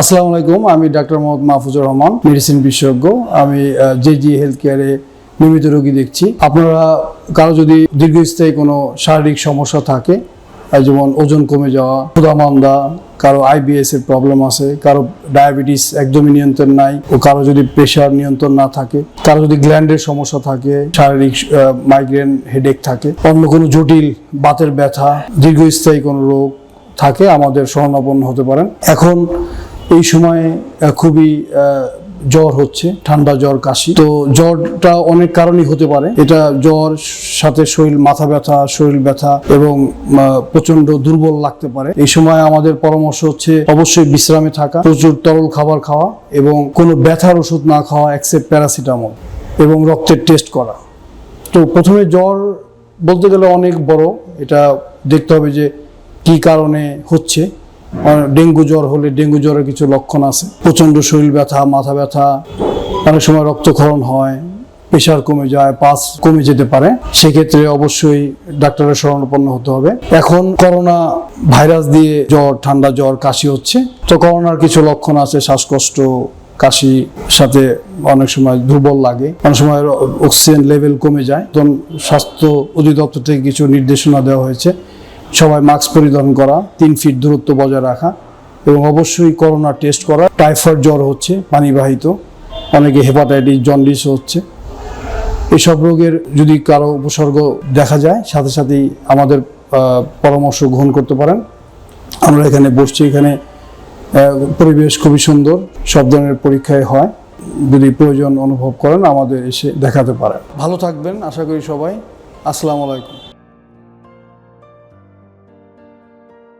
আসসালামু আলাইকুম, আমি ডাক্তার মোহাম্মদ মাহফুজুর রহমান, মেডিসিন বিশেষজ্ঞ। আমি জে জি হেলথ কেয়ারে নিয়মিত রোগী দেখছি। আপনারা, কারও যদি দীর্ঘস্থায়ী কোনো শারীরিক সমস্যা থাকে যেমন ওজন কমে যাওয়া ক্ষুধামান্দা কারও আইবিএস এর প্রবলেম আছে, কারও ডায়াবেটিস একদমই নিয়ন্ত্রণ নাই, ও কারও যদি প্রেশার নিয়ন্ত্রণ না থাকে, কারও যদি গ্ল্যান্ডের সমস্যা থাকে, শারীরিক মাইগ্রেন, হেডেক থাকে, অন্য কোনো জটিল বাতের ব্যথা, দীর্ঘস্থায়ী কোনো রোগ থাকে, আমাদের শরণাপন্ন হতে পারেন। এখন এই সময়ে খুবই জ্বর হচ্ছে, ঠান্ডা জ্বর, কাশি। তো জ্বরটা অনেক কারণই হতে পারে। এটা জ্বর, সাথে শরীর মাথা ব্যথা, শরীর ব্যথা এবং প্রচণ্ড দুর্বল লাগতে পারে। এই সময় আমাদের পরামর্শ হচ্ছে অবশ্যই বিশ্রামে থাকা, প্রচুর তরল খাবার খাওয়া এবং কোনো ব্যথার ওষুধ না খাওয়া এক্সেপ্ট প্যারাসিটামল এবং রক্তের টেস্ট করা। তো প্রথমে জ্বর বলতে গেলে অনেক বড়। এটা দেখতে হবে যে কি কারণে হচ্ছে। ডেঙ্গু জ্বর হলে ডেঙ্গু জ্বরের কিছু লক্ষণ আছে। প্রচণ্ড শরীর ব্যথা, মাথা ব্যথা, অনেক সময় রক্তক্ষরণ হয়, প্রেশার কমে যায়, পাস কমে যেতে পারে। সেক্ষেত্রে অবশ্যই ডাক্তারের শরণাপন্ন হতে হবে। এখন করোনা ভাইরাস দিয়ে জ্বর, ঠান্ডা জ্বর, কাশি হচ্ছে। তো করোনার কিছু লক্ষণ আছে, শ্বাসকষ্ট, কাশি, সাথে অনেক সময় দুর্বল লাগে, অনেক সময় অক্সিজেন লেভেল কমে যায়। তখন স্বাস্থ্য অধিদপ্তর থেকে কিছু নির্দেশনা দেওয়া হয়েছে। সবাই মাস্ক পরিধান করা, তিন ফিট দূরত্ব বজায় রাখা এবং অবশ্যই করোনা টেস্ট করা। টাইফয়েড জ্বর হচ্ছে, পানিবাহিত, অনেকে হেপাটাইটিস জন্ডিস হচ্ছে। এসব রোগের যদি কারও উপসর্গ দেখা যায়, সাথে সাথেই আমাদের পরামর্শ গ্রহণ করতে পারেন। আমরা এখানে বসছি, এখানে পরিবেশ খুবই সুন্দর, সব ধরনের পরীক্ষায় হয়। যদি প্রয়োজন অনুভব করেন, আমাদের এসে দেখাতে পারেন। ভালো থাকবেন, আশা করি সবাই। আসসালামু আলাইকুম।